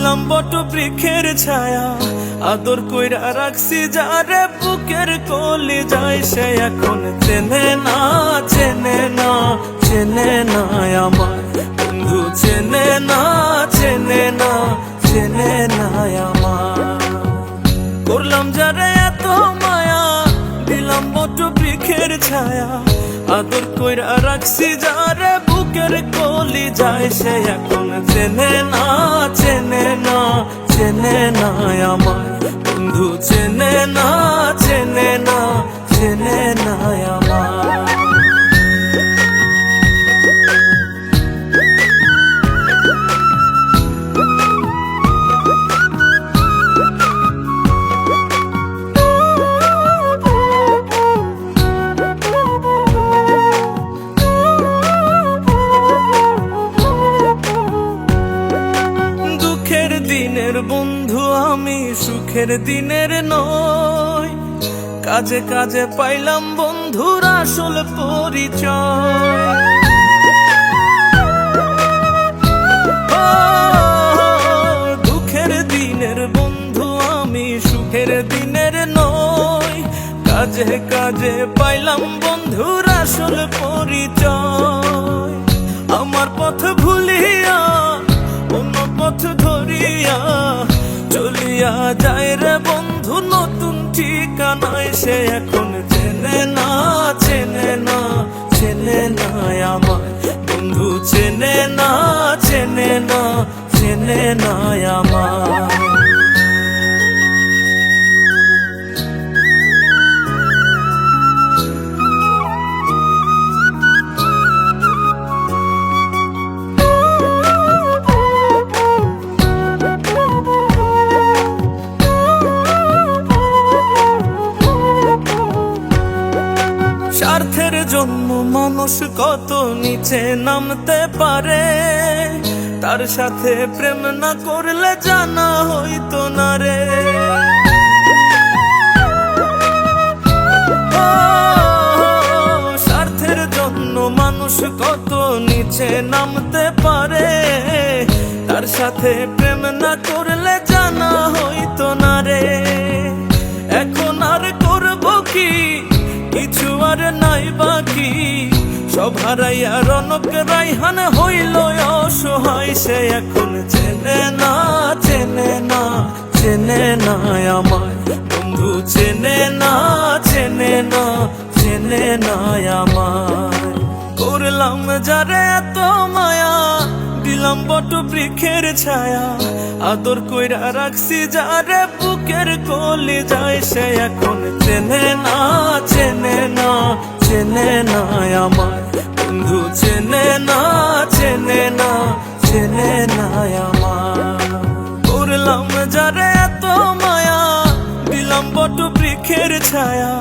দিলাম বট বৃক্ষের ছায়া। আদর কইরা রাখছি যারে বুকের কলি যায় সে এখন চেনে না চেনে না চেনে না আমার বন্ধু, চেনে না চেনে না চেনে না আমার। করলাম যারে এত মায়া, দিলাম বট বৃক্ষের ছায়া। আদর কইরা রাখছি যারে বুকের কলি যায় সে এখন চেনে না চেনে না চেনে না আমার বন্ধু চেনে সুখের দিনের নয়। কাজে কাজে পাইলাম বন্ধুর আসল পরিচয়। দুঃখের দিনের বন্ধু আমি, সুখের দিনের নয়। কাজে কাজে পাইলাম বন্ধুর আসল পরিচয়। ঠিকানায় সে এখন চেনে না চেনে না চেনে না আমায়। বন্ধু, চেনে না চেনে না চেনে না আমার স্বার্থের জন্য মানুষ কত নিচে নামতে পারে? তার সাথে প্রেম না করলে জানা হইতো না রে। স্বার্থের জন্য মানুষ কত নিচে নামতে পারে? তার সাথে প্রেম না করলে জানা আর নাই বাকি। সব হারাইয়া রনক রাইহান হইল অসহায়, সে এখন চেনে না চেনে না চেনে না আমার বন্ধু, চেনে না চেনে না চেনে না আমার করলাম যারে এত মায়া দিলাম বট বৃক্ষের ছায়া। আদর কইরা রাখছি যারে বুকের কলি যায়, সে এখন চেনে না চেনে না চেনে না আমার বন্ধু, চেনে না চেনে না চেনে না আমার। করলাম যারে এত মায়া, দিলাম বট বৃক্ষের ছায়া।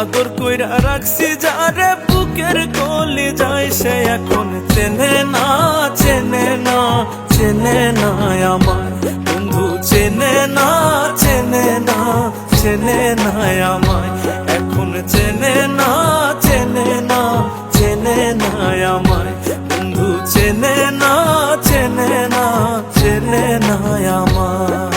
আদর কইরা রাখছি যারে বুকের কোলে যায়, সে এখন চেনে না চেনে না চেনে না আমার। বন্ধু, চেনে না চেনে না চেনে না আমায়। এখন চেনে না চেনে না চেনে না আমায়। বন্ধু, চেনে না চেনে না চেনে না আমায়।